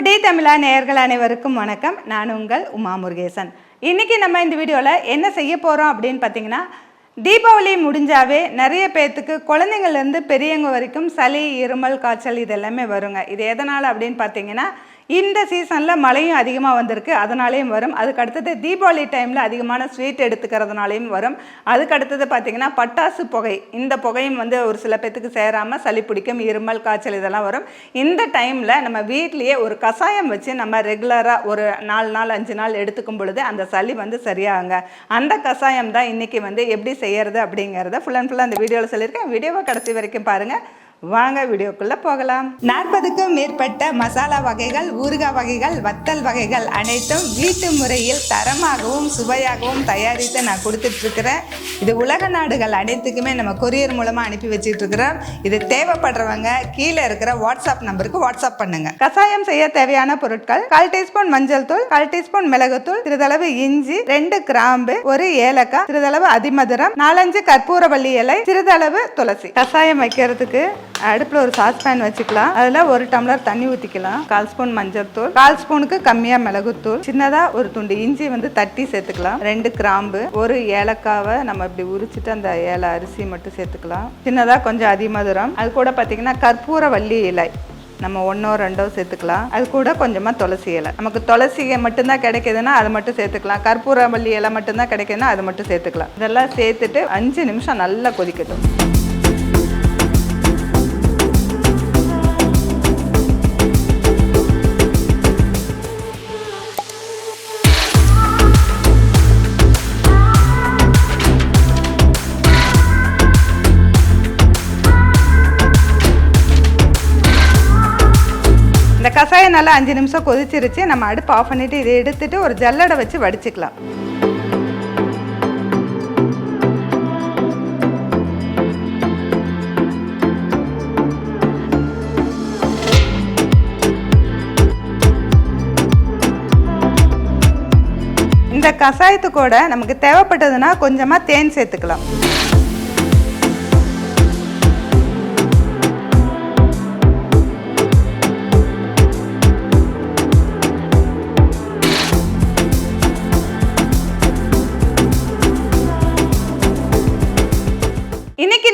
Foodie தமிழா நேயர்கள் அனைவருக்கும் வணக்கம். நான் உங்கள் உமா முருகேசன். இன்னைக்கு நம்ம இந்த வீடியோவில் என்ன செய்ய போகிறோம் அப்படின்னு பார்த்தீங்கன்னா தீபாவளி முடிஞ்சாவே நிறைய பேர்த்துக்கு குழந்தைங்கள்லேருந்து பெரியவங்க வரைக்கும் சளி இருமல் காய்ச்சல் இது எல்லாமே வருங்க. இது எதனால் அப்படின்னு பார்த்தீங்கன்னா இந்த சீசனில் மழையும் அதிகமாக வந்திருக்கு. அதனாலேயும் வரும். அதுக்கு அடுத்தது தீபாவளி டைமில் அதிகமான ஸ்வீட் எடுத்துக்கிறதுனாலையும் வரும். அதுக்கு அடுத்தது பார்த்தீங்கன்னா பட்டாசு புகை. இந்த புகையும் வந்து ஒரு சில பேர்த்துக்கு சேராமல் சளி பிடிக்கும் இருமல் காய்ச்சல் இதெல்லாம் வரும். இந்த டைமில் நம்ம வீட்லேயே ஒரு கஷாயம் வச்சு நம்ம ரெகுலராக ஒரு நாலு நாள் அஞ்சு நாள் எடுத்துக்கும் பொழுது அந்த சளி வந்து சரியாகுங்க. அந்த கஷாயம் தான் இன்றைக்கி வந்து எப்படி செய்கிறது அப்படிங்கிறத ஃபுல் அண்ட் ஃபுல்லாக அந்த வீடியோவில் சொல்லியிருக்கேன். வீடியோவை கடைசி வரைக்கும் பாருங்கள் வாங்க வீடியோக்குள்ள போகலாம். நாற்பதுக்கும் மேற்பட்ட மசாலா வகைகள் ஊறுகாய் வகைகள் வத்தல் வகைகள் அனைத்தும் வீட்டு முறையில் தரமாகவும் சுவையாகவும் தயாரித்து நான் கொடுத்துட்டு இருக்கிறேன் இது உலக நாடுகள் அனைத்துக்குமே நம்ம கொரியர் மூலமா அனுப்பி வச்சுட்டு இருக்கிறோம் இது தேவைப்படுறவங்க கீழே இருக்கிற வாட்ஸ்அப் நம்பருக்கு வாட்ஸ்அப் பண்ணுங்க. கசாயம் செய்ய தேவையான பொருட்கள் கால் டீஸ்பூன் மஞ்சள் தூள் கால் டீஸ்பூன் மிளகுத்தூள் சிறிதளவு இஞ்சி ரெண்டு கிராம்பு ஒரு ஏலக்காய் சிறிதளவு அதிமதுரம் நாலஞ்சு கற்பூரவள்ளி இலை சிறிதளவு துளசி. கசாயம் வைக்கிறதுக்கு அடுப்பில் ஒரு சாஸ்பேன் வச்சுக்கலாம். அதில் ஒரு டம்ளர் தண்ணி ஊற்றிக்கலாம் கால் ஸ்பூன் மஞ்சள் தூள். கால் ஸ்பூனுக்கு கம்மியாக மிளகுத்தூள். சின்னதாக ஒரு துண்டு இஞ்சி வந்து தட்டி சேர்த்துக்கலாம். ரெண்டு கிராம்பு. ஒரு ஏலக்காவை நம்ம இப்படி உரிச்சிட்டு அந்த ஏல அரிசி மட்டும் சேர்த்துக்கலாம். சின்னதாக கொஞ்சம் அதிமதுரம். அது கூட பார்த்தீங்கன்னா கற்பூர வள்ளி இலை. நம்ம ஒன்றோ ரெண்டோ சேர்த்துக்கலாம். அது கூட கொஞ்சமாக துளசி இலை. நமக்கு துளசி மட்டும்தான் கிடைக்குதுன்னா அது மட்டும் சேர்த்துக்கலாம். கற்பூரவள்ளி இலை மட்டும்தான் கிடைக்குதுன்னா அது மட்டும் சேர்த்துக்கலாம். இதெல்லாம் சேர்த்துட்டு அஞ்சு நிமிஷம் நல்லா கொதிக்கட்டும். வெங்காயம் நல்லா அஞ்சு நிமிஷம் கொதிச்சிருச்சு நம்ம அடுப்பு ஆஃப் பண்ணிட்டு இதை எடுத்துட்டு ஒரு ஜல்லடை வச்சு வடிச்சுக்கலாம். இந்த கஷாயத்து கூட நமக்கு தேவைப்பட்டதுன்னா கொஞ்சமாக தேன் சேர்த்துக்கலாம்.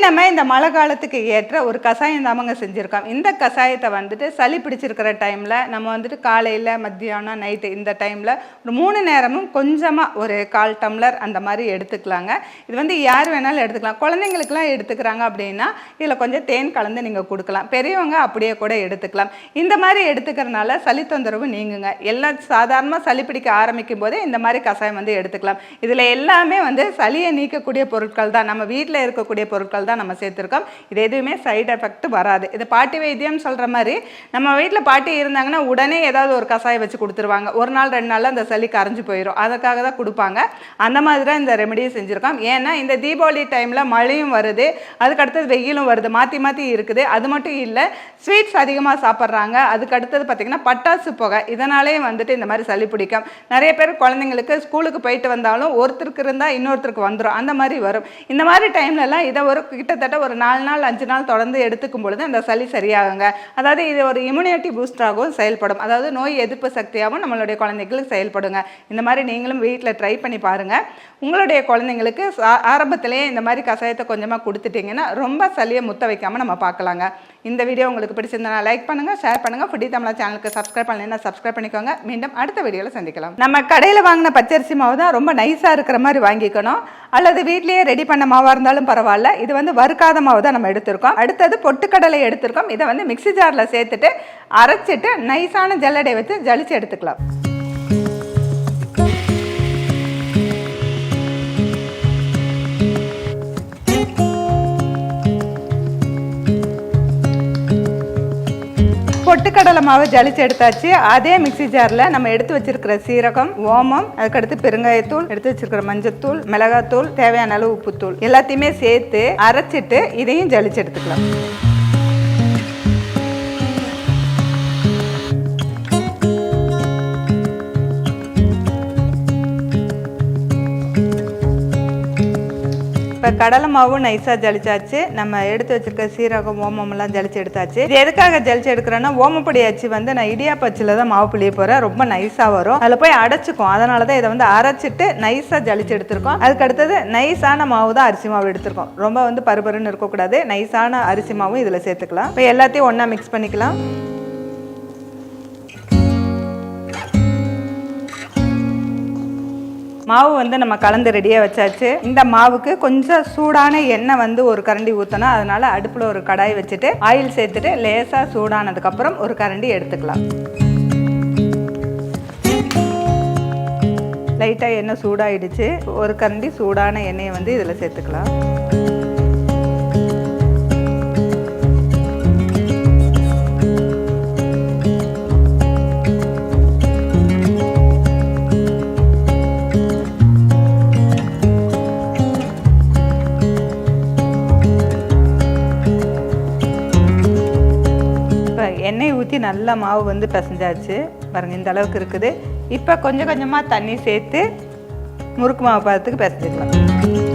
நம்ம இந்த மழை காலத்துக்கு ஏற்ற ஒரு கஷாயம் தாமங்க செஞ்சுருக்கோம் இந்த கஷாயத்தை வந்துட்டு சளி பிடிச்சிருக்கிற டைமில் நம்ம வந்துட்டு காலையில் மத்தியானம் நைட்டு இந்த டைமில் ஒரு மூணு நேரமும் கொஞ்சமாக ஒரு கால் டம்ளர் அந்த மாதிரி எடுத்துக்கலாங்க. இது வந்து யார் வேணாலும் எடுத்துக்கலாம். குழந்தைங்களுக்குலாம் எடுத்துக்கிறாங்க அப்படின்னா இதில் கொஞ்சம் தேன் கலந்து நீங்கள் கொடுக்கலாம். பெரியவங்க அப்படியே கூட எடுத்துக்கலாம். இந்த மாதிரி எடுத்துக்கிறனால சளி தொந்தரவு நீங்குங்க. எல்லாம் சாதாரணமாக சளி பிடிக்க ஆரம்பிக்கும் போதே இந்த மாதிரி கஷாயம் வந்து எடுத்துக்கலாம். இதில் எல்லாமே வந்து சளியை நீக்கக்கூடிய பொருட்கள் தான். நம்ம வீட்டில் இருக்கக்கூடிய பொருட்கள் தான் நம்ம சேர்த்துருக்கோம். இது எதுவுமே சைடு எஃபெக்ட் வராது. இது பாட்டி வைத்தியம் சொல்கிற மாதிரி நம்ம வீட்டில் பாட்டி இருந்தாங்கன்னா உடனே ஏதாவது ஒரு கஷாயம் வச்சு கொடுத்துருவாங்க. ஒரு நாள் ரெண்டு நாளில் அந்த சளி கரைஞ்சு போயிடும் அதுக்காக தான் கொடுப்பாங்க. அந்த மாதிரி தான் இந்த ரெமெடியை செஞ்சுருக்கோம். ஏன்னா இந்த தீபாவளி டைமில் மழையும் வருது. அதுக்கு அடுத்தது வெயிலும் வருது. மாற்றி மாற்றி இருக்குது. அது மட்டும் இல்லை ஸ்வீட்ஸ் அதிகமாக சாப்பிட்றாங்க. அதுக்கு அடுத்தது பார்த்திங்கன்னா பட்டாசு புகை. இதனாலேயும் வந்துட்டு இந்த மாதிரி சளி பிடிக்கும். நிறைய பேர் குழந்தைங்களுக்கு ஸ்கூலுக்கு போயிட்டு வந்தாலும் ஒருத்தருக்கு இருந்தால் இன்னொருத்தருக்கு வந்துடும் அந்த மாதிரி வரும். இந்த மாதிரி டைம்லலாம் இதை ஒரு கிட்டத்தட்ட ஒரு நாலு நாள் அஞ்சு நாள் தொடர்ந்து எடுத்துக்கும் பொழுது அந்த சளி சரியாகுங்க. அதாவது இது ஒரு இம்யூனிட்டி பூஸ்டாகவும் செயல்படும். அதாவது நோய் எதிர்ப்பு சக்தியாகவும் நம்மளுடைய குழந்தைகளுக்கு செயல்படுங்க. இந்த மாதிரி நீங்களும் வீட்டில் ட்ரை பண்ணி பாருங்கள் உங்களுடைய குழந்தைங்களுக்கு சா- ஆரம்பத்திலேயே இந்த மாதிரி கஷாயத்தை கொஞ்சமாக கொடுத்துட்டிங்கன்னா ரொம்ப சளியை முத்த வைக்காமல் நம்ம பார்க்கலாங்க. இந்த வீடியோ உங்களுக்கு பிடிச்சிருந்தா லைக் பண்ணுங்கள் ஷேர் பண்ணுங்கள் ஃபுட்டி தமிழா சேனலுக்கு சப்ஸ்கிரைப் பண்ணலைன்னா சப்ஸ்கிரைப் பண்ணிக்கோங்க. மீண்டும் அடுத்த வீடியோவில் சந்திக்கலாம். நம்ம கடையில் வாங்கின பச்சரிசி மாவு தான் ரொம்ப நைஸாக இருக்கிற மாதிரி வாங்கிக்கணும். அல்லது வீட்லேயே ரெடி பண்ண மாவாக இருந்தாலும் பரவாயில்ல. இது வந்து வறுக்காத மாவு தான் நம்ம எடுத்திருக்கோம். அடுத்தது பொட்டுக்கடலை எடுத்திருக்கோம். இதை வந்து மிக்ஸி ஜாரில் சேர்த்துட்டு அரைச்சிட்டு நைஸான ஜல்லடை வச்சு ஜலிச்சு எடுத்துக்கலாம். பொட்டுக்கடலை மாவு ஜலிச்சு எடுத்தாச்சு. அதே மிக்ஸி ஜாரில் நம்ம எடுத்து வச்சிருக்கிற சீரகம் ஓமம் அதுக்கடுத்து பெருங்காயத்தூள் எடுத்து வச்சிருக்கிற மஞ்சத்தூள் மிளகாத்தூள் தேவையான அளவு உப்புத்தூள் எல்லாத்தையுமே சேர்த்து அரைச்சிட்டு இதையும் ஜலிச்சு எடுத்துக்கலாம். இப்போ கடலை மாவும் நைஸாக ஜலிச்சாச்சு. நம்ம எடுத்து வச்சிருக்க சீரகம் ஓமம்லாம் ஜலிச்சு எடுத்தாச்சு. இது எதுக்காக ஜலிச்சு எடுக்கிறேன்னா ஓமப்பொடி அச்சு வந்து நான் இடியாப்பச்சில் தான் மாவு புளிய போகிறேன் ரொம்ப நைஸாக வரும். அதில் போய் அடைச்சிக்கும். அதனால தான் இதை வந்து அரைச்சிட்டு நைஸாக ஜலிச்சு எடுத்திருக்கோம். அதுக்கு அடுத்தது நைஸான மாவு தான் அரிசி மாவு எடுத்திருக்கோம். ரொம்ப வந்து பருபருன்னு இருக்கக்கூடாது. நைஸான அரிசி மாவும் இதில் சேர்த்துக்கலாம். இப்போ எல்லாத்தையும் ஒன்றா மிக்ஸ் பண்ணிக்கலாம். மாவு வந்து நம்ம கலந்து ரெடியாக வச்சாச்சு. இந்த மாவுக்கு கொஞ்சம் சூடான எண்ணெய் வந்து ஒரு கரண்டி ஊற்றணும் அதனால அடுப்பில் ஒரு கடாய் வச்சுட்டு ஆயில் சேர்த்துட்டு லேசாக சூடானதுக்கப்புறம் ஒரு கரண்டி எடுத்துக்கலாம். லைட்டாக எண்ணெய் சூடாயிடுச்சு. ஒரு கரண்டி சூடான எண்ணெயை வந்து இதில் சேர்த்துக்கலாம். ஊற்றி நல்லா மாவு வந்து பிசைஞ்சாச்சு. பாருங்க இந்த அளவுக்கு இருக்குது. இப்போ கொஞ்சம் கொஞ்சமாக தண்ணி சேர்த்து முறுக்கு மாவு பதத்துக்கு பிசைஞ்சிக்கலாம்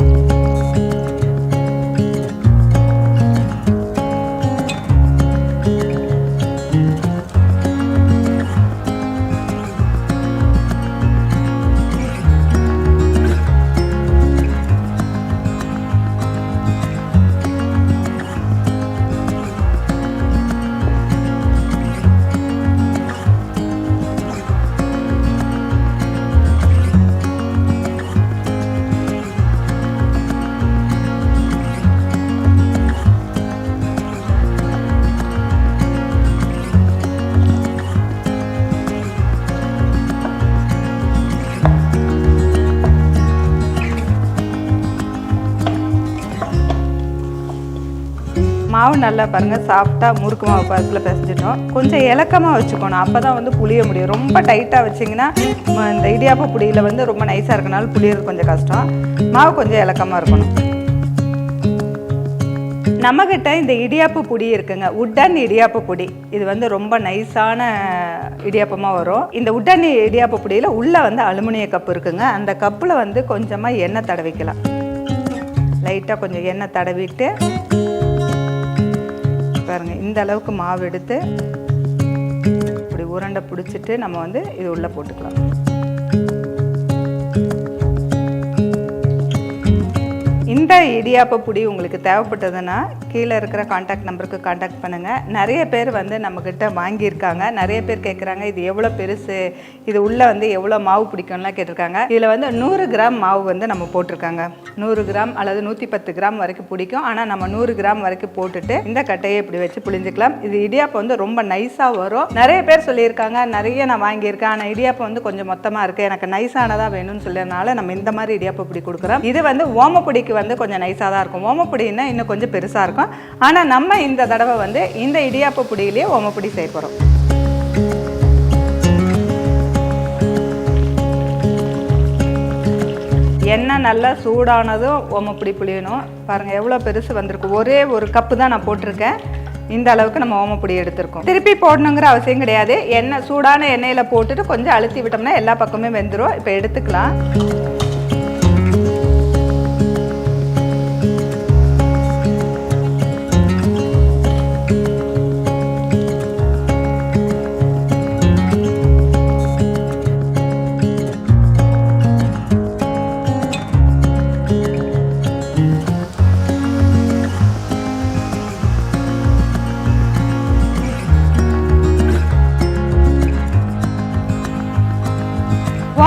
மாவு நல்லா பாருங்கள் சாஃப்டாக முறுக்கு மாவு பருப்பில் பிசைஞ்சிட்டோம். கொஞ்சம் இலக்கமாக வச்சுக்கணும். அப்போ தான் வந்து புளிய முடியும். ரொம்ப டைட்டாக வச்சிங்கன்னா இந்த இடியாப்ப புடியில் வந்து ரொம்ப நைஸாக இருக்கனால புளியறது கொஞ்சம் கஷ்டம். மாவு கொஞ்சம் இலக்கமாக இருக்கணும். நம்மக்கிட்ட இந்த இடியாப்பு பொடி இருக்குங்க. உட்டன் இடியாப்பு பொடி இது வந்து ரொம்ப நைஸான இடியாப்பமாக வரும். இந்த உட்டன் இடியாப்பு பொடியில் உள்ளே வந்து அலுமினிய கப் இருக்குங்க. அந்த கப்பில் வந்து கொஞ்சமாக எண்ணெய் தடவிக்கலாம். லைட்டாக கொஞ்சம் எண்ணெய் தடவிட்டு பாருங்க இந்த அளவுக்கு மாவு எடுத்து இப்படி உருண்டை பிடிச்சிட்டு நம்ம வந்து இது உள்ளே போட்டுக்கலாம். இந்த இடியாப்ப பொடி உங்களுக்கு தேவைப்பட்டதுன்னா கீழே இருக்கிற காண்டாக்ட் நம்பருக்கு காண்டாக்ட் பண்ணுங்கள் நிறைய பேர் வந்து நம்மக்கிட்ட வாங்கியிருக்காங்க. நிறைய பேர் கேட்குறாங்க இது எவ்வளோ பெருசு? இது உள்ளே வந்து எவ்வளோ மாவு பிடிக்கும்லாம் கேட்டிருக்காங்க. இதில் வந்து நூறு கிராம் மாவு வந்து நம்ம போட்டிருக்காங்க. நூறு கிராம் அல்லது நூற்றி பத்து கிராம் வரைக்கும் பிடிக்கும். ஆனால் நம்ம நூறு கிராம் வரைக்கும் போட்டுட்டு இந்த கட்டையை இப்படி வச்சு புளிஞ்சிக்கலாம் இது இடியாப்பம் வந்து ரொம்ப நைஸாக வரும். நிறைய பேர் சொல்லியிருக்காங்க நிறைய நான் வாங்கியிருக்கேன். ஆனால் இடியாப்பம் வந்து கொஞ்சம் மொத்தமாக இருக்குது எனக்கு நைஸானதாக வேணும்னு சொல்லியறனால நம்ம இந்த மாதிரி இடியாப்ப பிடி கொடுக்குறோம். இது வந்து ஓமப்பொடிக்கு வந்து கொஞ்சம் நைஸாக தான் இருக்கும். ஓமப்பொடின்னா இன்னும் கொஞ்சம் பெருசாக இருக்கும். ஆனால் நம்ம இந்த தடவை வந்து இந்த இடியாப்பு பொடியிலேயே ஓமப்பொடி செய்ய போகிறோம் எண்ணெய் நல்லா சூடானதும் ஓமப்பொடி புளியணும் பாருங்கள் எவ்வளோ பெருசு வந்திருக்கு. ஒரே ஒரு கப்பு தான் நான் போட்டிருக்கேன். இந்த அளவுக்கு நம்ம ஓமப்பொடி எடுத்திருக்கோம். திருப்பி போடணுங்கிற அவசியம் கிடையாது. எண்ணெய் சூடான எண்ணெயில் போட்டுட்டு கொஞ்சம் அழுத்தி விட்டோம்னா எல்லா பக்கமே வெந்துடும் இப்போ எடுத்துக்கலாம்.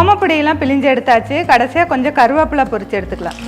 ஓமப்பொடியெல்லாம் பிழிஞ்சு எடுத்தாச்சு. கடைசியாக கொஞ்சம் கருவேப்பிலை பொரிச்சு எடுத்துக்கலாம்.